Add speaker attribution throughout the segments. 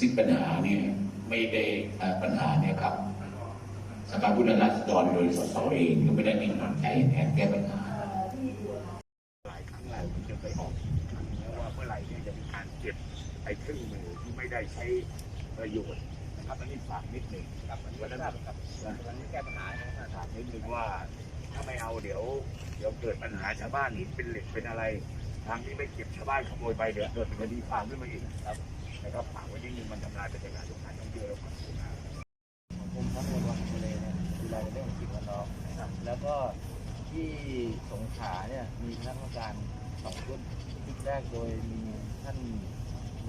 Speaker 1: ในเอ่อปัญหาเนี่ยครับสภาผู้แทนราษฎรโดยสสเองก็ไม่ได้นิ่งนอนใจในการแก้ปัญหา
Speaker 2: หลายครั้งแล้วผมจะไปออกครั้งแล้วว่าเมื่อไหร่เนี่ยจะมีการเก็บไอ้เครื่องมือที่ไม่ได้ใช้ประโยชน์นะครับอันนี้ฝากนิดหนึ่งครับวันนั้นครับวันนี้แก้ปัญหาฝากนิดหนึ่งว่าถ้าไม่เอาเดี๋ยวเดี๋ยวเกิดปัญหาชาวบ้านนี่เป็นเหล็กเป็นอะไร ทางที่ไม่เก็บชาวบ้านขโมยไปเดี๋ยวเกิดเป็นคดีความขึ้นมาอีกครับนะครับฝากไว้นิดนึงมันทำลายบรรยากาศสงการท่องเที่ยวและความสนุกสนาน
Speaker 3: ผมทัพเรือวังทะเลเนี่ยดูแลในเรื่องของสิ่งแวดล้อมนะครับแล้วก็ที่สงขลาเนี่ยมีคณะกรรมการสองชุดชุดแรกโดยมีท่าน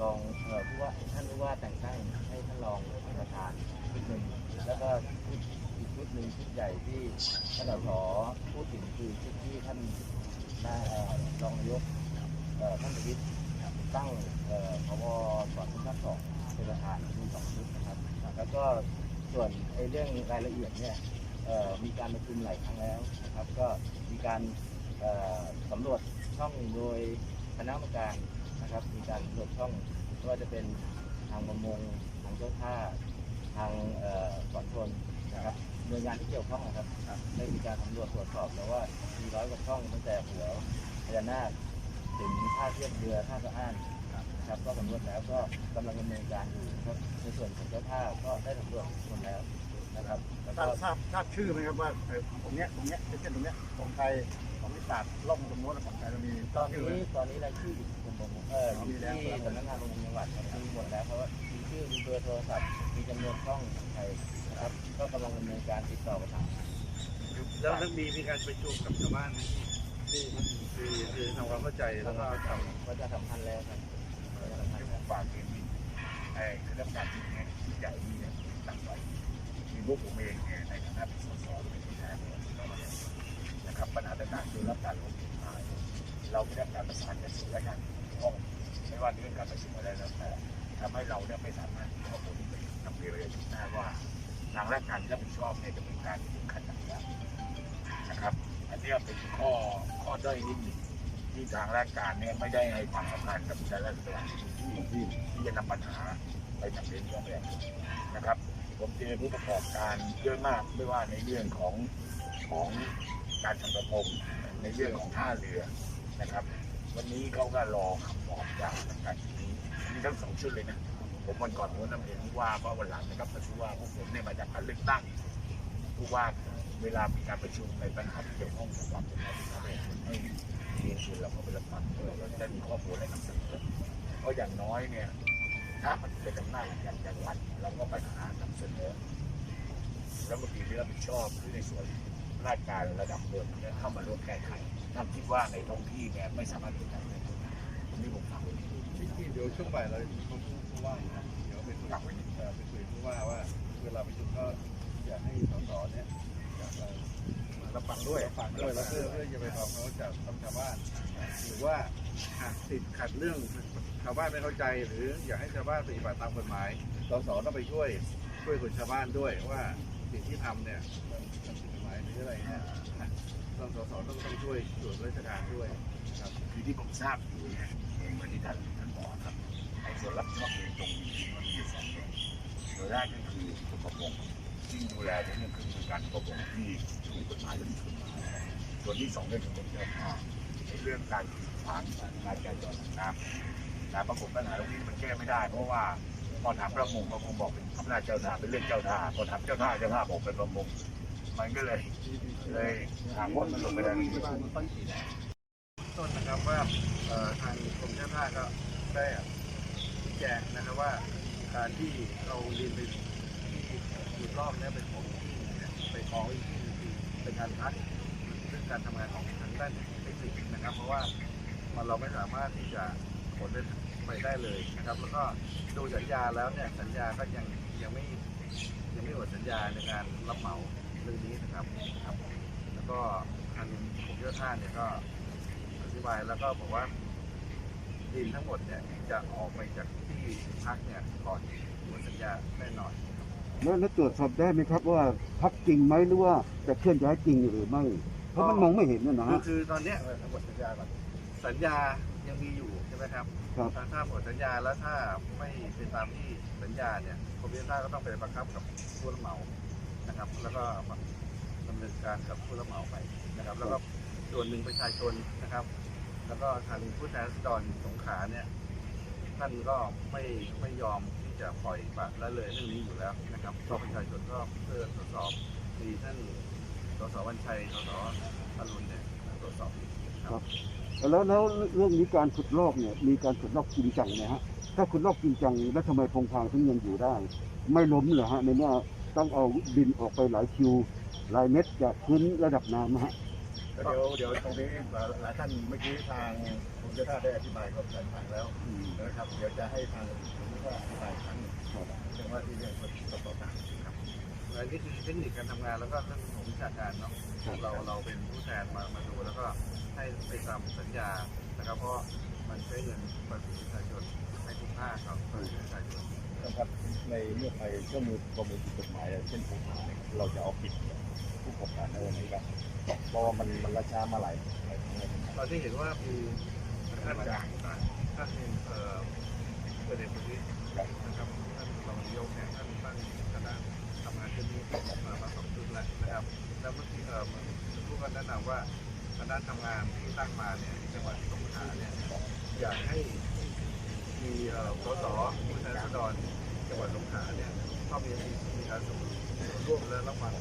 Speaker 3: รองเอ่อผู้ว่าท่านผู้ว่าแต่งตั้งให้ท่านรองประธานชุดหนึ่งแล้วก็ชุดอีกชุดหนึ่งชุดใหญ่ที่ท่านสพูดถึงคือชุดที่ท่านได้เอ่อรองนายก ท่านประวิตรตั้งเอ่อพบสอนทัพสองเป็นประธานมีสองชุดนะครับ แล้วก็ส่วนไอ้เรื่องรายละเอียดเนี่ยมีการประชุมหลายครั้งแล้วนะครับ ก็มีการสำรวจช่องโดยคณะกรรมการนะครับ มีการสำรวจช่องไม่ว่าจะเป็นทางประมงทางเจ้าท่าทางเอ่อสอนชนนะครับหน่วยงานที่เกี่ยวข้องนะครับได้มีการสำรวจตรวจสอบแล้วว่ามีร้อยกว่าช่องตั้งแต่หัวพญานาค ถึงท่าเทียบเรือท่าสะอ้านนะครับก็สำรวจแล้วก็กำลังดำเนินการอยู่ครับในส่วนของเจ้าท่าก็ได้สำรวจคนแล้วนะครับแล้ว
Speaker 4: ทรา
Speaker 3: ก็
Speaker 4: บทราบทราบชื่อไหมครับว่าเอ่อตรงเนี้ยตรงเนี้ยเช่นตรงเนี้ยของใครของพิศาจล่องตรงโน้นของใครเรามี
Speaker 3: ตอน
Speaker 4: ชื่ไหม
Speaker 3: นี้ตอนนี้รายชื่ออยู่กรมประมงเอออยู่ที่สำนักงานประมงจังหวัดครับมีหมดแล้วเพราะว่ามีชื่อมีเบอร์โทรศัพท์มีจำนวนช่องของใครนะครับก็กำลังดำเนินการติดต่อไปทาง
Speaker 5: แล้วแล้วมีมีการประชุมกับชาวบ้านไหมที่ คือคือทำความเข้าใจแล้วก็ทำ
Speaker 3: ก็จะสำคัญแล้วครับประชาสัมพันธ์แล้ว
Speaker 2: ฝากเองไอ้คณะกรรมการที่เนี่ยที่ใหญ่นี่เนี่ยตั้งไว้มีพวกผมเองเนี่ยในฐานะเป็นสสเป็นผู้แทนนะครับปัญหาต่างๆคือรับการลงทุนมาเราไม่ได้การประสานกับส่วนราชการที่เกี่ยวข้องไม่ว่าเรื่องการประชุมอะไรแล้วแต่ทำให้เราเนี่ยไม่สามารถที่ข้อมูลไปนำเรียนไปถึงหน้าว่าทางราชการที่รับผิดชอบเนี่ยจะมีการถึงขั้นต่างๆนะครับ อันนี้เป็นข้อข้อด้อยนิดหนึ่งที่ทางราชการเนี่ยไม่ได้ให้ความสำคัญกับแต่ละส่วนที่ที่ที่จะนำปัญหาไปนำเรียนเรื่องแรกนะครับ ผมเจอผู้ประกอบการเยอะมากไม่ว่าในเรื่องของของการทำประมงในเรื่องของท่าเรือนะครับ วันนี้เขาก็รอคำตอบจากทางการชุดนี้มีทั้งสองชุดเลยนะผมวันก่อนผมนำเรียนผู้ว่าว่าวันหลังนะครับผู้ว่าพวกผมเนี่ยมาจากการเลือกตั้งผู้ว่า เวลามีการประชุมในปัญหาที่เกี่ยวข้องกับความเป็นมาเป็นไปให้เรียนเชิญเราเข้าไปรับฟังเพื่อเราจะได้มีข้อมูลและนำเสนอเพราะอย่างน้อยเนี่ย ถ้ามันเป็นอำนาจองการจังหวัดเราก็ไปหานำเสนอแล้วบางทีที่รับผิดชอบหรือในส่วนราชการระดับเมืองเนี่ยเข้ามาร่วมแก้ไขท่านคิดว่าในท้องที่เนี่ยไม่สามารถเป็นได้ตรงนี้ผมฝากไว้นิดนึง
Speaker 5: ที่เดี๋ยวช่วงบ่ายเราจะมีผู้ผู้ว่าอยู่นะเดี๋ยวได้
Speaker 4: วย
Speaker 5: ฝากด้วยแล้วเพื่อเพื่อจะไปทำเขาจากชาวบ้านหรือว่าหากติดขัดเรื่องชาวบ้านไม่เข้าใจ หรืออยากให้ชาวบ้านปฏิบัติตามกฎหมายสสต้องไปช่วยช่วยคนชาวบ้านด้วยว่าสิ่งที่ทำเนี่ยมันมันผิดกฎหมายหรืออะไรเนี่ยนะต้องสสต้องต้องช่วยส่วนราชการด้วยนะครับ
Speaker 2: คือที่ผมทราบอยู่เนี่ยเหมือนที่ท่านท่านบอกครับในส่วนรับผิดชอบโดยตรงจริงๆมันมีอยู่สองส่วนโดยแรกก็คือกรมประมงที่ดูแลในเรื่องคือการประมงที่ถู กฎหมายและผิดกฎหมายส่วนที่สองเรื่องของกรมเจ้าท่าในเรื่องการกีดขวางการจราจรทางน้ำแต่ปรากฏปัญหาตรงนี้มันแก้ไม่ได้ เพราะว่าพอถามประมงประมงบอกเป็นอำนาจเจ้าท่าเป็นเรื่องเจ้าท่าพอถามเจ้าท่าเจ้าท่าบอกเป็นประมงมันก็เลยเลยทางวนมันลงไปได้
Speaker 5: ต้นนะครับว่าทางกรมเจ้าท่าก็ได้ชี้แจงนะครับว่าการที่เราเรียนไปที่รอบนี้เป็นของที่ไปขออีกที่ เป็นการพัดเรื่องการทำงานของทางด้านเทคนิคนะครับ เพราะว่ามันเราไม่สามารถที่จะขนไปได้เลยนะครับ แล้วก็ดูสัญญาแล้วเนี่ยสัญญาก็ยังยังไม่ยังไม่หมดสัญญาในการรับเหมาเรื่องนี้นะครับครับ แล้วก็ทางกรมเจ้าท่าเนี่ยก็อธิบายแล้วก็บอกว่าดินทั้งหมดเนี่ยจะออกไปจากที่พักเนี่ยก่อนหมดสัญญาแน่นอน
Speaker 4: แล้วแล้วตรวจสอบได้ไหมครับว่าพักจริงไหมหรือว่าจะเคลื่อนย้ายจริงหรือไม่ เพราะมันมองไม่เห็นนะนะ
Speaker 5: คือ
Speaker 4: ฮะ
Speaker 5: คือตอนเนี้ยเออหมดสัญญาก่อนสัญญายังมีอยู่ใช่ไหมครับ
Speaker 4: ครับ
Speaker 5: ถ้าถ้าหมดสัญญาแล้วถ้าไม่เป็นตามที่สัญญาเนี่ยกรมพิจารณาก็ต้องไปบังคับกับผู้รับเหมานะครับ แล้วก็ดำเนินการกับผู้รับเหมาไปนะครับ แล้วก็ส่วนหนึ่งประชาชนนะครับ แล้วก็ทางผู้แทนราษฎรสงขลาเนี่ยท่านก็ไม่ไม่ยอมที่ จะปล่อยปละละเลยเรื่องนี้อยู่แล้วนะครับก็ประชาชนก็เพื่อตรวจสอบมีท่านสสวันชัยสสอรุณเนี่ยตรวจสอบครับ
Speaker 4: แล้วแล้วเรื่องนี้การขุดลอกเนี่ยมีการขุดลอกจริงจังไหมฮะถ้าขุดลอกจริงจังแล้วทำไมพงพางถึงยังอยู่ได้ ไม่ล้มเหรอฮะในเมื่อต้องเอาดินออกไปหลายคิวหลายเม็ดจากพื้นระดับน้ำนะฮะ
Speaker 6: เดี๋ยวเดี๋ยวตรงนี้หลายท่านเมื่อกี้ทางผมจะท่าได้อธิบายกับหลายท่านแล้วนะครับ เดี๋ยวจะให้ทางผมก็อธิบายอีกครั้งหนึ่งเรื่องว่าที่เรื่องต่อต่อต่างครับ
Speaker 5: อันนี้คือเทคนิคการทำงานแล้วก็เรื่องของวิชาการเนาะเราเราเป็นผู้แทนมามาดูแล้วก็ให้ไปตามสัญญานะครับเพราะมันใช้เงินภาษีประชาชนให้คุ้มค่าครับภาษีประชาชน
Speaker 6: นะครับในเมื่อไปเครื่องมือประมวลกฎหมายเช่นภูเขาเนี่ยเราจะเอาผิด ผู้ประกอบการได้ไหมครับเพราะว่ามันมันราชามาหลายหลายครั้งแล้ว
Speaker 5: ตอนที่เห็นว่ามีท่านท่านเอ่อเกิดเหตุนี้นะครับท่านรองนายกเนี่ยท่านตั้งคณะทำงานชุดนี้มามาสองชุดแล้วนะครับแล้วเมื่อกี้เอ่อมันผู้ก็แนะนำว่าคณะทำงานที่ตั้งมาเนี่ยจังหวัดสงขลาเนี่ยอยากให้มีเอ่อสสผู้แทนราษฎรจังหวัดสงขลาเนี่ยเข้ามีมีการสมร่วมและรับฟัง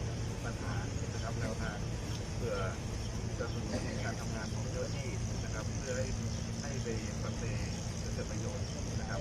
Speaker 5: ปัญหานะครับแนวทางเพื่อจะสนุนการทำงานของเจ้าหน้าที่นะครับ เพื่อให้ให้ไปปฏิเกิประโยชน์นะครับ